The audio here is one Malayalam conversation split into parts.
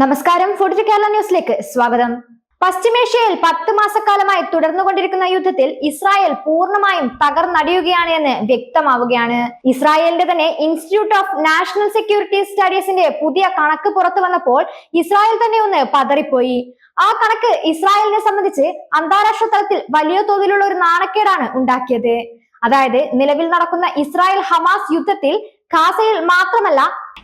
നമസ്കാരം. ഫുഡ് കേരള ന്യൂസിലേക്ക് സ്വാഗതം. പശ്ചിമേഷ്യയിൽ പത്ത് മാസക്കാലമായി തുടർന്നുകൊണ്ടിരിക്കുന്ന യുദ്ധത്തിൽ ഇസ്രായേൽ പൂർണമായും തകർന്നടിയുകയാണ് എന്ന് വ്യക്തമാവുകയാണ്. ഇസ്രായേലിന്റെ തന്നെ ഇൻസ്റ്റിറ്റ്യൂട്ട് ഓഫ് നാഷണൽ സെക്യൂരിറ്റി സ്റ്റഡീസിന്റെ പുതിയ കണക്ക് പുറത്തു വന്നപ്പോൾ ഇസ്രായേൽ തന്നെ ഒന്ന് പതറിപ്പോയി. ആ കണക്ക് ഇസ്രായേലിനെ സംബന്ധിച്ച് അന്താരാഷ്ട്ര തലത്തിൽ വലിയ തോതിലുള്ള ഒരു നാണക്കേടാണ് ഉണ്ടാക്കിയത്. അതായത് നിലവിൽ നടക്കുന്ന ഇസ്രായേൽ ഹമാസ് യുദ്ധത്തിൽ ഖാസയിൽ മാത്രമല്ല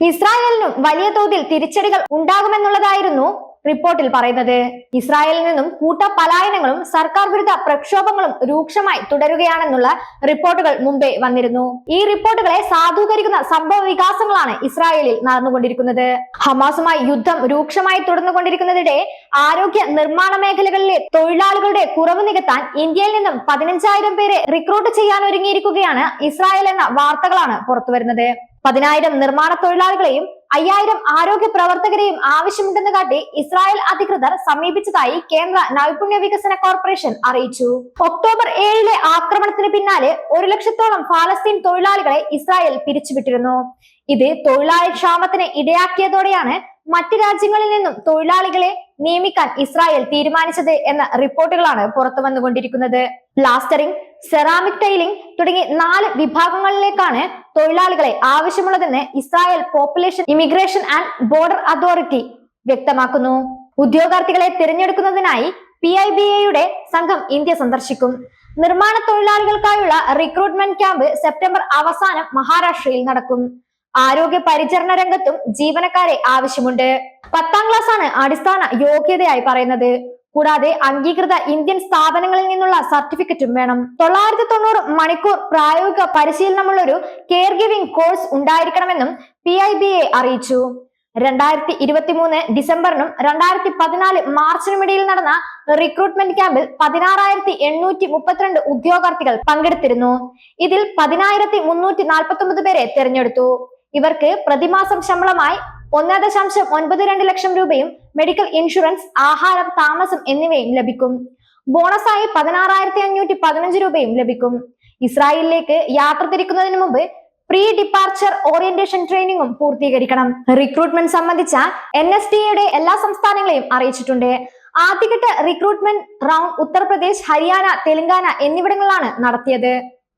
ഇസ്രായേലിനും വലിയ തോതിൽ തിരിച്ചടികൾ ഉണ്ടാകുമെന്നുള്ളതായിരുന്നു റിപ്പോർട്ടിൽ പറയുന്നത്. ഇസ്രായേലിൽ നിന്നും കൂട്ട പലായനങ്ങളും സർക്കാർ വിരുദ്ധ പ്രക്ഷോഭങ്ങളും രൂക്ഷമായി തുടരുകയാണെന്നുള്ള റിപ്പോർട്ടുകൾ മുമ്പേ വന്നിരുന്നു. ഈ റിപ്പോർട്ടുകളെ സാധൂകരിക്കുന്ന സംഭവ വികാസങ്ങളാണ് ഇസ്രായേലിൽ നടന്നുകൊണ്ടിരിക്കുന്നത്. ഹമാസുമായി യുദ്ധം രൂക്ഷമായി തുടർന്നുകൊണ്ടിരിക്കുന്നതിടെ ആരോഗ്യ നിർമ്മാണ മേഖലകളിലെ തൊഴിലാളികളുടെ കുറവ് നികത്താൻ ഇന്ത്യയിൽ നിന്നും പതിനഞ്ചായിരം പേരെ റിക്രൂട്ട് ചെയ്യാൻ ഒരുങ്ങിയിരിക്കുകയാണ് ഇസ്രായേൽ എന്ന വാർത്തകളാണ് പുറത്തുവരുന്നത്. പതിനായിരം നിർമ്മാണ തൊഴിലാളികളെയും അയ്യായിരം ആരോഗ്യ പ്രവർത്തകരെയും ആവശ്യമുണ്ടെന്ന് കാട്ടി ഇസ്രായേൽ അധികൃതർ സമീപിച്ചതായി കേന്ദ്ര നൈപുണ്യ വികസന കോർപ്പറേഷൻ അറിയിച്ചു. ഒക്ടോബർ ഏഴിലെ ആക്രമണത്തിന് പിന്നാലെ ഒരു ലക്ഷത്തോളം ഫാലസ്തീൻ തൊഴിലാളികളെ ഇസ്രായേൽ പിരിച്ചുവിട്ടിരുന്നു. ഇത് തൊഴിലാളി ക്ഷാമത്തിന് ഇടയാക്കിയതോടെയാണ് മറ്റ് രാജ്യങ്ങളിൽ നിന്നും തൊഴിലാളികളെ നിയമിക്കാൻ ഇസ്രായേൽ തീരുമാനിച്ചത് എന്ന റിപ്പോർട്ടുകളാണ് പുറത്തു വന്നുകൊണ്ടിരിക്കുന്നത് പ്ലാസ്റ്ററിംഗ് സെറാമിക് ടൈലിംഗ് തുടങ്ങി നാല് വിഭാഗങ്ങളിലേക്കാണ് തൊഴിലാളികളെ ആവശ്യമുള്ളതെന്ന് Israel population immigration and border authority വ്യക്തമാക്കുന്നു. ഉദ്യോഗാർത്ഥികളെ തിരഞ്ഞെടുക്കുന്നതിനായി പി ഐ ബി എയുടെ സംഘം ഇന്ത്യ സന്ദർശിക്കും. നിർമ്മാണ തൊഴിലാളികൾക്കായുള്ള റിക്രൂട്ട്മെന്റ് ക്യാമ്പ് സെപ്റ്റംബർ അവസാനം മഹാരാഷ്ട്രയിൽ നടക്കും. ആരോഗ്യ പരിചരണ രംഗത്തും ജീവനക്കാരെ ആവശ്യമുണ്ട്. പത്താം ക്ലാസ് ആണ് അടിസ്ഥാന യോഗ്യതയായി പറയുന്നത്. കൂടാതെ അംഗീകൃത ഇന്ത്യൻ സ്ഥാപനങ്ങളിൽ നിന്നുള്ള സർട്ടിഫിക്കറ്റും വേണം. തൊള്ളായിരത്തി തൊണ്ണൂറ് മണിക്കൂർ പ്രായോഗിക പരിശീലനമുള്ള ഒരു കെയർ ഗിവിംഗ് കോഴ്സ് ഉണ്ടായിരിക്കണമെന്നും പി ഐ ബി എ അറിയിച്ചു. രണ്ടായിരത്തി ഇരുപത്തി മൂന്ന് ഡിസംബറിനും രണ്ടായിരത്തി പതിനാല് മാർച്ചിനുമിടയിൽ നടന്ന റിക്രൂട്ട്മെന്റ് ക്യാമ്പിൽ പതിനാറായിരത്തി എണ്ണൂറ്റി മുപ്പത്തിരണ്ട് ഉദ്യോഗാർത്ഥികൾ പങ്കെടുത്തിരുന്നു. ഇതിൽ പതിനായിരത്തി മുന്നൂറ്റി നാൽപ്പത്തി ഒമ്പത് പേരെ തിരഞ്ഞെടുത്തു. ഇവർക്ക് പ്രതിമാസം ശമ്പളമായി ഒന്ന് ദശാംശം ഒൻപത് രണ്ട് ലക്ഷം രൂപയും മെഡിക്കൽ ഇൻഷുറൻസ് ആഹാരം താമസം എന്നിവയും ലഭിക്കും. ബോണസായി പതിനാറായിരത്തി അഞ്ഞൂറ്റി പതിനഞ്ച് രൂപയും ലഭിക്കും. ഇസ്രായേലിലേക്ക് യാത്ര തിരിക്കുന്നതിന് മുമ്പ് പ്രീ ഡിപ്പാർച്ചർ ഓറിയന്റേഷൻ ട്രെയിനിങ്ങും പൂർത്തീകരിക്കണം. റിക്രൂട്ട്മെന്റ് സംബന്ധിച്ച എൻ എസ് ടിയുടെ എല്ലാ സംസ്ഥാനങ്ങളെയും അറിയിച്ചിട്ടുണ്ട്. ആദ്യഘട്ട റിക്രൂട്ട്മെന്റ് റൗണ്ട് ഉത്തർപ്രദേശ് ഹരിയാന തെലങ്കാന എന്നിവിടങ്ങളിലാണ് നടത്തിയത്.